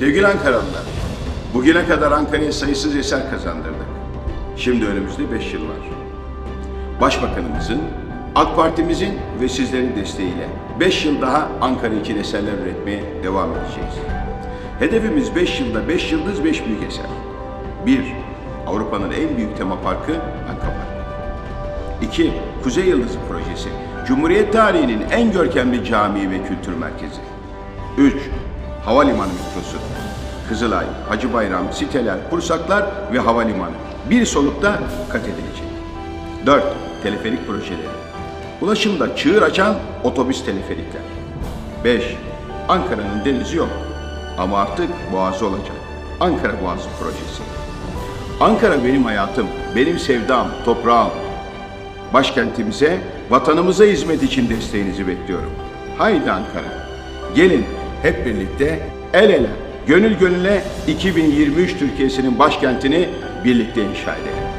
Sevgili Ankaralılar, bugüne kadar Ankara'ya sayısız eser kazandırdık. Şimdi önümüzde 5 yıl var. Başbakanımızın, AK Parti'mizin ve sizlerin desteğiyle 5 yıl daha Ankara için eserler üretmeye devam edeceğiz. Hedefimiz 5 yılda 5 yıldız 5 büyük eser. 1. Avrupa'nın en büyük tema parkı Anka Parkı. 2. Kuzey Yıldızı Projesi. Cumhuriyet tarihinin en görkemli camii ve kültür merkezi. 3. Havalimanı metrosu. Kızılay, Hacı Bayram, siteler, kursaklar ve havalimanı. Bir solukta kat edilecek. 4. Teleferik projeleri. Ulaşımda çığır açan otobüs teleferikler. 5. Ankara'nın denizi yok ama artık boğazı olacak. Ankara Boğazı projesi. Ankara benim hayatım, benim sevdam, toprağım. Başkentimize, vatanımıza hizmet için desteğinizi bekliyorum. Haydi Ankara. Gelin hep birlikte el ele, gönül gönüle 2023 Türkiye'sinin başkentini birlikte inşa edelim.